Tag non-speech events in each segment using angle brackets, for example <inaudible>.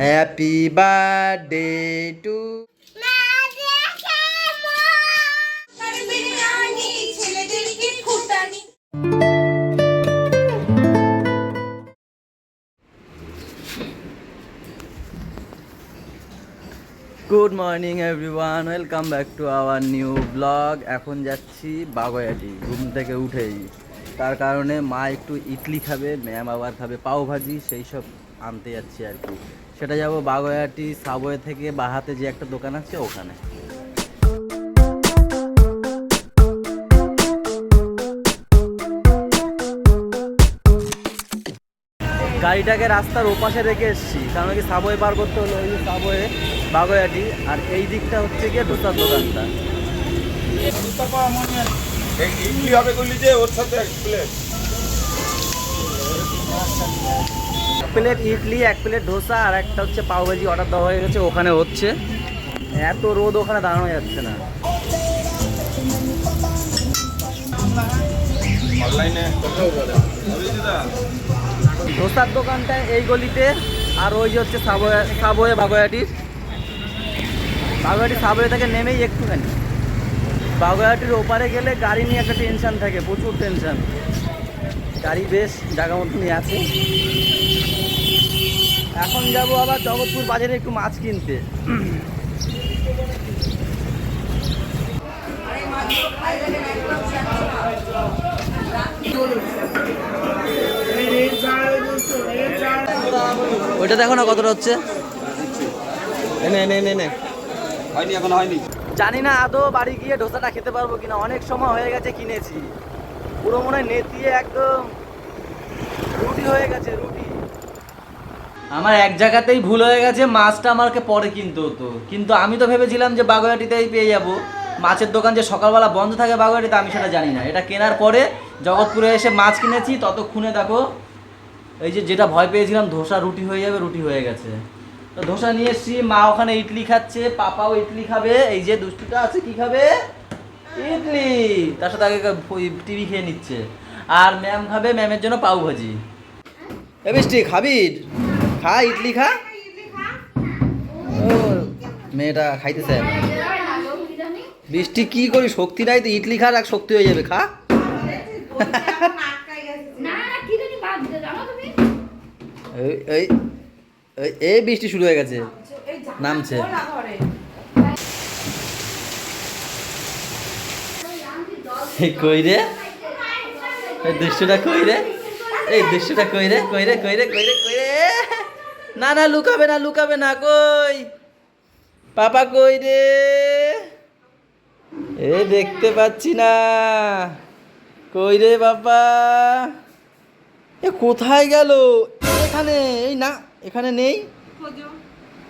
Happy birthday to good morning everyone welcome back to our new blog এখন যাচ্ছি বাগোয়াটি, ঘুম থেকে উঠেই। তার কারণে মা একটু ইডলি খাবে, ম্যাম আবার খাবে পাও ভাজি, সেই সব আনতে যাচ্ছি আর কি। সেটা যাব বাগোয়াটি সাবওয়ে থেকে বাহাতে যে একটা দোকান আছে ওখানে। গাড়িটাকে রাস্তার ওপাশে রেখে এসেছি, কারণ কি সাবওয়ে পার করতে হলো ওই সাবওয়ে, বাগোয়াটি। আর এই দিকটা হচ্ছে গিয়ে ধোসার দোকানটা। ইডলি হবে করলি যে ওর সাথে এক প্লেট এক প্লেট ইডলি এক প্লেট ধোসা আর একটা হচ্ছে পাওভাজি অর্ডার দেওয়া হয়ে গেছে ওখানে হচ্ছে। এত রোদ ওখানে দাঁড়ানো যাচ্ছে না। অনলাইনে ধোসার দোকানটা এই গলিতে আর ওই যে হচ্ছে সাবওয়ে সাবওয়ে বাগোয়াটির বাগোয়াটি সাবওয়ে থেকে নেমেই একটুখানি। বাগোয়াটির ওপারে গেলে গাড়ি নিয়ে একটা টেনশান থাকে প্রচুর টেনশান গাড়ি বেশ জায়গা মতনই আছে। এখন যাব আবার জগৎপুর বাজারে একটু মাছ কিনতে। ওইটা দেখো না কতটা হচ্ছে। এনে এনে এনে এনে। হয়নি এখন হয়নি। জানি না আদৌ বাড়ি গিয়ে ডোসাটা খেতে পারব কিনা, অনেক সময় হয়ে গেছে কিনেছি। পুরো মনে হয় নেতিয়ে একদম রুটি হয়ে গেছে, রুটি। আমার এক জায়গাতেই ভুল হয়ে গেছে, মাছটা আমাকে পরে কিনতে হতো। কিন্তু আমি তো ভেবেছিলাম যে বাগুয়াটিতেই পেয়ে যাব। মাছের দোকান যে সকালবেলা বন্ধ থাকে বাগুয়াটিতে আমি সেটা জানি না। এটা কেনার পরে জগৎপুরে এসে মাছ কিনেছি, ততক্ষণে দেখো, এই যে যেটা ভয় পেয়েছিলাম, ধোসা রুটি হয়ে যাবে, রুটি হয়ে গেছে। ধোসা নিয়ে এসছি মা ওখানে ইডলি খাচ্ছে পাপাও ইডলি খাবে এই যে দুষ্টুটা আছে কি খাবে? ইডলি। তার সাথে আগে টিভি খেয়ে নিচ্ছে। আর ম্যাম খাবে ম্যামের জন্য পাউ ভাজি। এ বৃষ্টি খাবি? খা ইডলি খা। ও মেয়েটা খাইতেছে। বৃষ্টি কি করি? শক্তি নাই তো ইডলি খা রাখ শক্তি হয়ে যাবে খা। এই এই বৃষ্টি শুরু হয়ে গেছে। নামছে। কই রে? এই দৃশ্যটা কই রে? এই দৃশ্যটা কই রে? কই রে? কই রে? কই রে? কই রে? না না, লুকাবে না লুকাবে না, কই? পাপা কই রে? এ দেখতে পাচ্ছি না। কই রে বাবা? এ কোথায় গেল? এখানে, এই না এখানে নেই?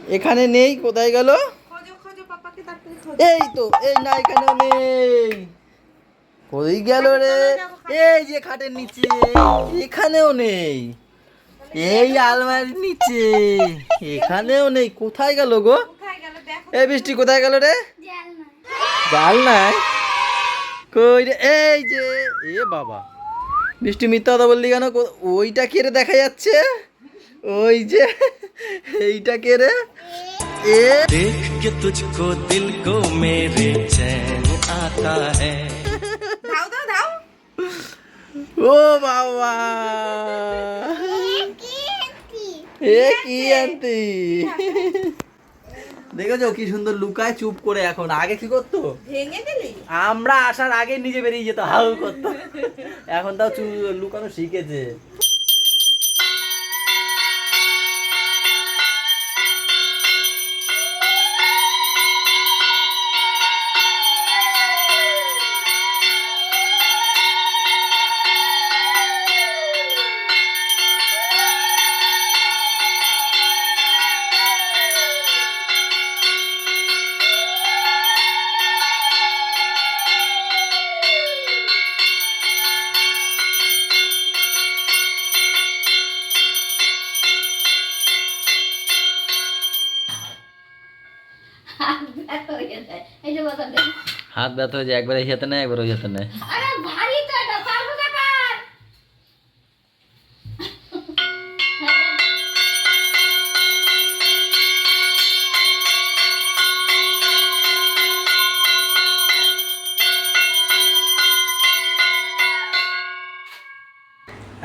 এখানে নেই? কোথায় গেল? এই তো এই না এখানেও নেই। কই গেল রে? এই যে খাটের নিচে এখানেও নেই। এই আলমারির নিচে এখানেও নেই। কোথায় গেল গো? এই বৃষ্টি কোথায় গেল রে? জাল নাই? কই রে? এই যে এ বাবা। বৃষ্টি মিথ্যা কথা বললি কেন? কো- ওইটা কে রে দেখা যাচ্ছে? ওই যে এইটা কে রে এ देख के तुझको दिल को मेरे चैन आता है ও বাবা এ কি আন্টি দেখেছো কি সুন্দর লুকায় চুপ করে এখন আগে কি করতো ভেঙে দিলি আমরা আসার আগে নিজে বেরিয়ে যেত হাউ করতো এখন তাও চু লুকানো শিখেছে হাত ব্যথা হয়ে যায় যে একবার এই হাতে নেয়, একবার ওই হাতে নেয়।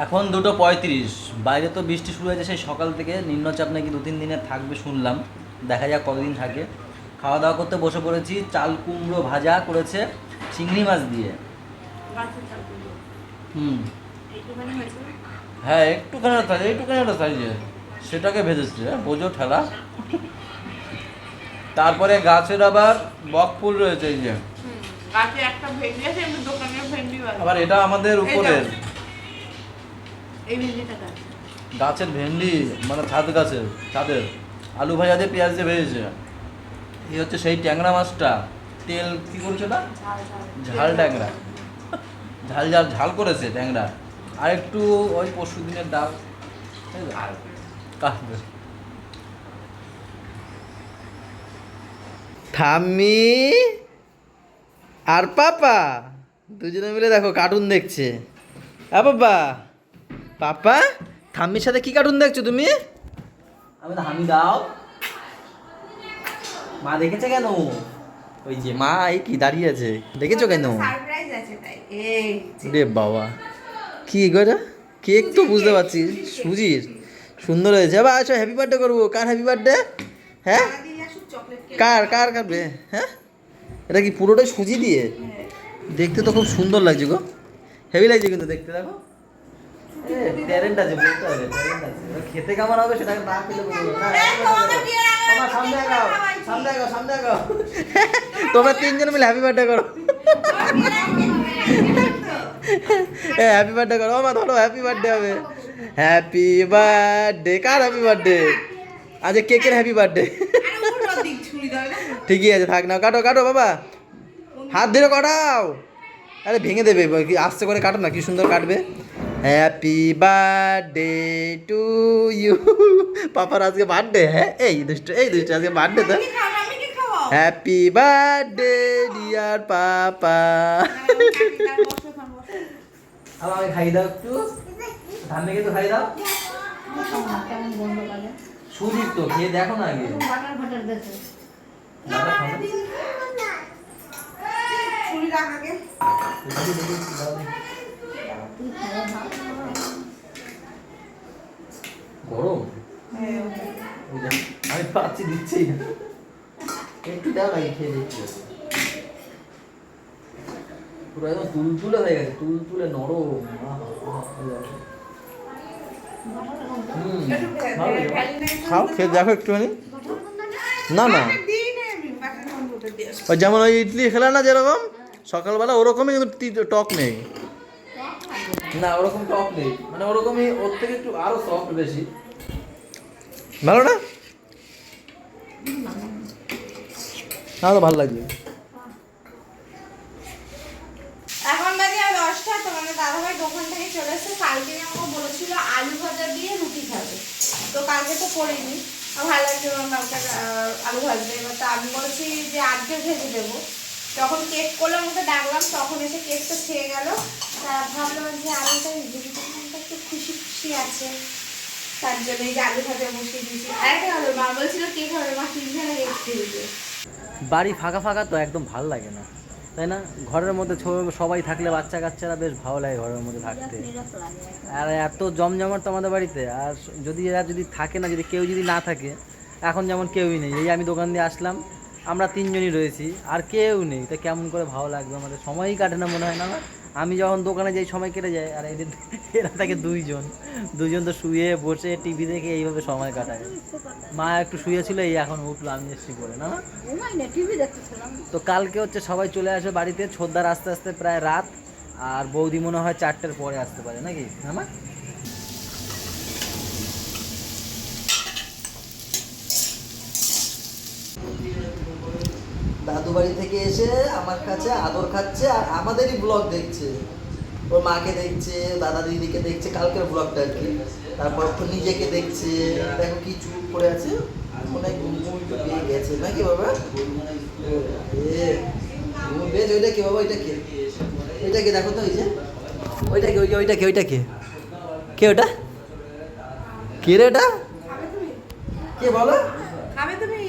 এখন দুটো পঁয়ত্রিশ, বাইরে তো বৃষ্টি শুরু হয়েছে, সেই সকাল থেকে নিম্নচাপ নাকি দু তিন দিনে থাকবে শুনলাম। দেখা যাক কতদিন থাকে। খাওয়া দাওয়া করতে বসে পড়েছি চাল কুমড়ো ভাজা করেছে চিংড়ি মাছ দিয়ে। হুম। হ্যাঁ একটুখানি সাইজ একটুখানি একটা সাইজে সেটাকে ভেজেছে বোঝো ঠেলা। তারপরে গাছের আবার বক ফুল রয়েছে এই যে। আবার এটা আমাদের উপরের। গাছের ভেন্ডি মানে ছাদ গাছের ছাদের। আলু ভাজা দিয়ে পেঁয়াজ দিয়ে ভেজেছে। এই হচ্ছে সেই ট্যাংরা মাছটা। তেল কি করেছে না ঝাল ট্যাংরা। ঝাল ঝাল ঝাল করেছে ট্যাংরা। আর একটু ওই পরশু দিনের ডাল। ঠাম্মি! আর পাপা! দুজনে মিলে দেখো কার্টুন দেখছে। আ বাবা পাপা! ঠাম্মির সাথে কি কার্টুন দেখছ তুমি? আমি হামি দাও। মা দেখেছে কেন? ওই যে মা এই কি দাঁড়িয়ে আছে? দেখেছ কেন? সারপ্রাইজ আছে তাই। এই রে বাবা। কি গোটা কেক তো বুঝতে পারছি। সুজির সুন্দর হয়েছে। আবার আচ্ছা হ্যাপি বার্থডে করব। কার হ্যাপি বার্থডে হ্যাঁ? কার কার কাটবে হ্যাঁ? এটা কি পুরোটাই সুজি দিয়ে? দেখতে তো খুব সুন্দর লাগছে গো। হেভি লাগছে কিন্তু দেখতে দেখো। ট্যালেন্ট আছে বলতে হবে talent আছে। খেতে কেমন হবে সেটা না খেলে তোমরা তিনজন মিলে হ্যাপি বার্থডে করো। হ্যাপি বার্থডে করো। আমার ধরো হ্যাপি বার্থডে হবে। হ্যাপি বার্থডে কার হ্যাপি বার্থডে আজ কেকের হ্যাপি বার্থডে ঠিকই আছে, থাক না কাটো কাটো, বাবা। হাত ধরে কাটাও। আরে, ভেঙে দেবে আস্তে করে কাটো না, কি সুন্দর কাটবে। হ্যাপি বার্থডে টু ইউ পাপার আজকে বার্থডে হ্যাঁ? এই দুষ্ট এই দুষ্ট আজকে বার্থডে তো। হ্যাপি বার্থডে ডিয়ার পাপা আবার আমি খাই দাও একটু। ধান মেঘে তো খাই দাও। কেমন গন্ধ লাগে সুজিত তো খেয়ে দেখো না আগে। বাটার গরম? আমি পাচ্ছি দিচ্ছি। না একটু দাও খেয়ে দেখছি পুরো একদম তুলতুলে হয়ে গেছে তুলতুলে নরম। খাও খেয়ে দেখো একটুখানি। না না। যেমন ওই ইডলি খেলা না যেরকম সকালবেলা ওরকমই কিন্তু টক নেই। না ওরকম টক নেই। মানে ওরকমই ওর থেকে একটু আরও সফট বেশি। ভালো না? আমার ভালো লাগছে। এখন বাজে আর দশটা তোমাদের দাদাভাই দোকান থেকে চলে এসেছে। কালকে আমাকে বলেছিল আলু ভাজা দিয়ে রুটি খাবে। তো কালকে তো করিনি। ভালো লাগছে আমার কালকে আলু ভাজবে। এবার তো আমি বলছি যে আজকে ভেজে দেবো। যখন কেক করলাম ওকে ডাকলাম তখন এসে কেকটা খেয়ে গেল। তা ভাবলাম যে আলুটা একটু খুশি খুশি আছে। তার জন্য এই যে আলু ভাজা বসিয়ে দিয়েছি। আরেকটা হলো মা বলছিল কেক হবে মা বাড়ি ফাঁকা ফাঁকা তো একদম ভালো লাগে না তাই না? ঘরের মধ্যে সবাই থাকলে বাচ্চা কাচ্চারা বেশ ভালো লাগে ঘরের মধ্যে থাকতে। আর এত জমজমাট তো আমাদের বাড়িতে আর যদি এরা যদি থাকে না যদি কেউ যদি না থাকে এখন যেমন কেউই নেই। এই আমি দোকান দিয়ে আসলাম আমরা তিনজনই রয়েছি আর কেউ নেই। তা কেমন করে ভালো লাগবে আমাদের? সময়ই কাটে না মনে হয় না আমার? আমি যখন দোকানে যাই সময় কেটে যায় আর এদের <laughs> এরা থাকে দুইজন। দুইজন তো শুয়ে বসে টিভি দেখে এইভাবে সময় কাটায়। মা একটু শুয়েছিল এই এখন উঠল আমি এসছি করে না তো কালকে হচ্ছে সবাই চলে আসে বাড়িতে ছোদ্দার আস্তে আস্তে প্রায় রাত আর বৌদি মনে হয় চারটের পরে আসতে পারে নাকি? হ্যাঁ দাদু বাড়ি থেকে এসে আমার কাছে আদর খাচ্ছে আর আমাদেরই ব্লগ দেখছে। ওর মাকে দেখছে দাদা দিদিকে দেখছে কালকের ব্লগটা আর কি। তারপর তো নিজেকে দেখছে। দেখো কি চুপ করে আছে। মনে হয় ঘুম ঘুম পেয়ে গেছে। নাকি বাবা? ঘুম পেয়েছে ওইটা কে বাবা ওইটা কে ওইটা কে দেখো তো ওই যে। ওইটা কে ওইটা ওইটা কে ওইটা কে কে ওটা? কে রে ওটা কে বলো? খাবে তুমি?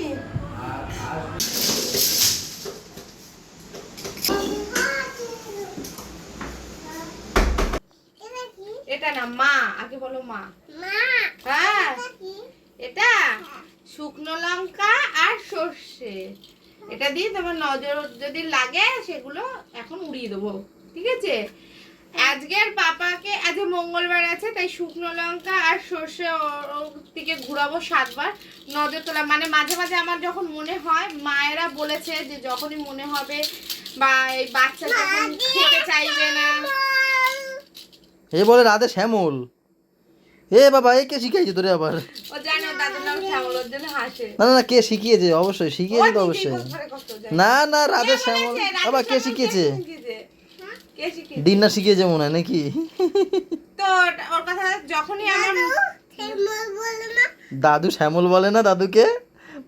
এটা না মা আগে বলো মা। হ্যাঁ। এটা শুকনো লঙ্কা আর সর্ষে। এটা দিয়ে তোমার নজর যদি লাগে সেগুলো এখন উড়িয়ে দেবো। ঠিক আছে? আজকের পাপাকে আজ মঙ্গলবার আছে তাই শুকনো লঙ্কা আর সর্ষে দিকে ঘুরাবো সাতবার। নজর তোলা মানে মাঝে মাঝে আমার যখন মনে হয় মায়েরা বলেছে যে যখনই মনে হবে বা এই বাচ্চা যখন খেতে চাইবে না। এ বলে রাধে শ্যামল। এ বাবা এ কে শিখিয়েছে তোরে আবার? না না না কে শিখিয়েছে? অবশ্যই শিখিয়েছে তো অবশ্যই। না না রাধে শ্যামল। বাবা কে শিখিয়েছে? শিখিয়েছে? শিখিয়েছে? ডিনার শিখিয়েছে মনে হয় নাকি? তো ওর কথা যখনই আমার দাদু শ্যামল বলে না? দাদুকে?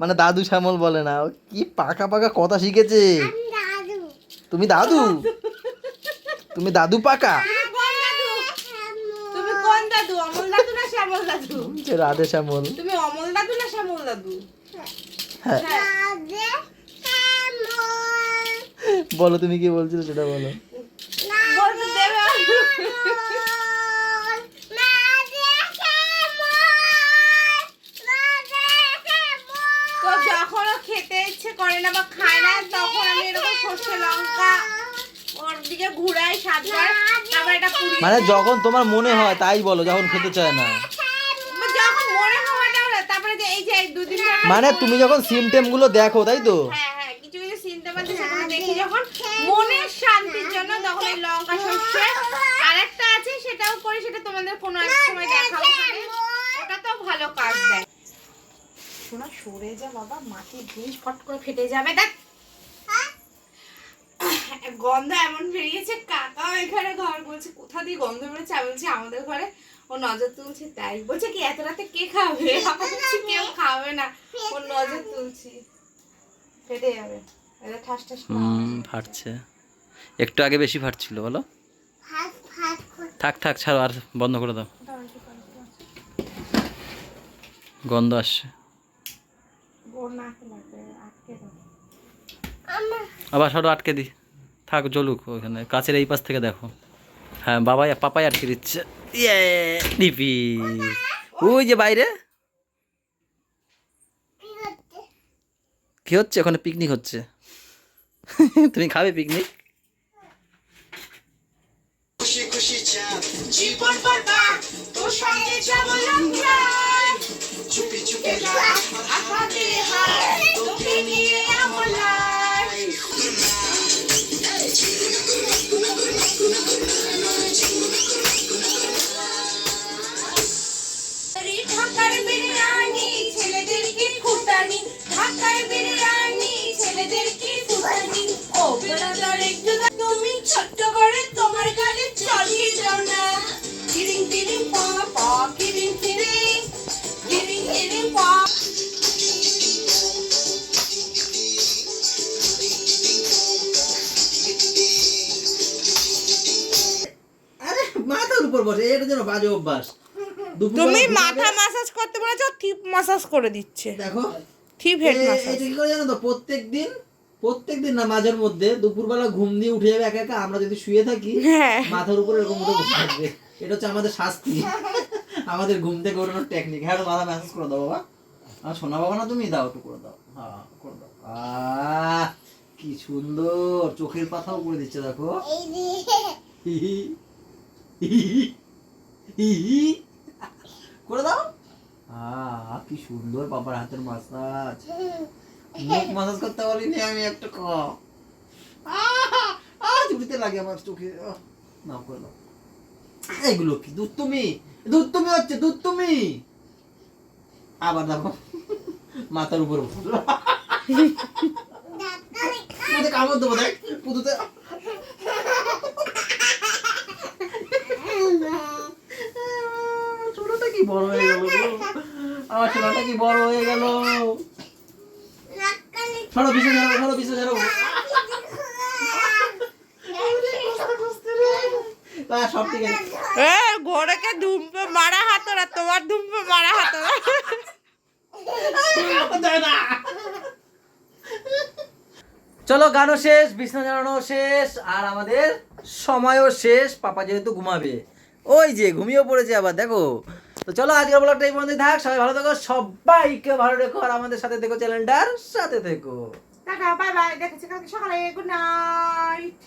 মানে দাদু শ্যামল বলে না। ও কি পাকা পাকা কথা শিখেছে। তুমি দাদু? তুমি দাদু পাকা? দাদু অমল দাদু না শ্যামল দাদু? যে রাধে শ্যামল। তুমি অমল দাদু না শ্যামল দাদু? হ্যাঁ। হ্যাঁ। বলো তুমি কি বলছিলে সেটা বলো। তো যখন ও খেতে ইচ্ছে করে না বা খায় না তখন আমি এরকম সর্ষে লঙ্কা দিকে ঘুরাই সাতবার। আবার এটা পুড়িয়ে মানে যখন তোমার মনে হয় তাই বলো যখন খেতে চায় না। যখন মনে হওয়াটা হলো তারপরে যে এই যে দুদিন মানে তুমি যখন সিমটেমগুলো দেখো তাই তো? হ্যাঁ হ্যাঁ কিছু কিছু সিনটা মধ্যে সেগুলো দেখি যখন মনের শান্তির জন্য তখন এই লঙ্কা সর্ষে আরেকটা আছে সেটাও করি সেটা তোমাদের কোনো এক সময় দেখাবো ওটা তো ভালো কাজ দেয়। শোনা সরে যা বাবা মাটির জিনিস ফট করে ফেটে যাবে। দেখ গন্ধ এমন বেরিয়েছে কাকা এখানে ঘর বলছে কোথা দিয়ে গন্ধ বেরোচ্ছে? আমি বলছি আমাদের ঘরে ও নজর তুলছে তাই। বলছে কি এত রাতে কে খাবে? <laughs> বলছি কেউ খাবে না। ও নজর তুলছি। ফেটে যাবে। এটা ঠাস ঠাস হুম ফাটছে। একটু আগে বেশি ফাটছিল বলো। থাক থাক ছাড়ো আর বন্ধ করে দাও। গন্ধ আসছে। গোড় না লাগবে আটকে দাও আবার সরো আটকে দি। থাক, জ্বলুক ওখানে। কাছের এই পাশ থেকে দেখো। হ্যাঁ বাবাই পাপাই আটকে দিচ্ছে। ইয়ে ডিপি ওই যে বাইরে। কি হচ্ছে? ওখানে পিকনিক হচ্ছে। তুমি খাবে পিকনিক জীবন বসে এটা যেন বাজে অভ্যাস। তুমি মাথা মাসাজ করতে বলেছ থিপ মাসাজ করে দিচ্ছে। দেখো থিপ হেড মাসাজ এটা কি করে জানো তো প্রত্যেক দিন প্রত্যেক দিন না মাঝের মধ্যে দুপুরবেলা ঘুম দিয়ে উঠে যাবে একা একা আমরা যদি শুয়ে থাকি হ্যাঁ। মাথার উপরে এরকম উঠে বসে থাকবে। এটা হচ্ছে আমাদের শাস্তি। আমাদের ঘুম থেকে ওঠানোর টেকনিক হ্যাঁ মাথা ম্যাসেজ করে দাও বাবা। আমার সোনা বাবা না তুমি দাও একটু করে দাও। হ্যাঁ করে দাও। আহ কি সুন্দর। চোখের পাতাও করে দিচ্ছে দেখো। <laughs> করে দাও। আহ কি সুন্দর বাবার হাতের মাসাজ মুখ মাসাজ করতে বলিনি আমি একটা ক। লাগে আমার চোখে। না করে দাও। এগুলো কি দুধ তুমি দুধ তুমি হচ্ছে দুধ তুমি আবার দেখো মাথার উপর <laughs> কামড় দেবো দেখ পুতুতে। কি বড় হয়ে গেল আমার সোনাটা কি বড় হয়ে গেল? সরো পিছনে যাব সরো পিছনে যাব সব ঠিক আছে। ঘোড়াকে ধুমপে মারা হাতরা তোমার ধুমপে মারা হাতরা চলো গানও শেষ বিছনা জানানো শেষ আর আমাদের সময়ও শেষ। পাপা যেহেতু ঘুমাবে। ওই যে ঘুমিয়ে পড়েছে আবার দেখো। তো চলো, আজকের ব্লগটা এই পর্যন্ত থাক। সবাই ভালো থেকো। সবাইকে ভালো রেখো আর আমাদের সাথে থেকো, চ্যানেলটার সাথে থেকো। Tata, bye bye. দেখেছি কালকে সকালে। Good night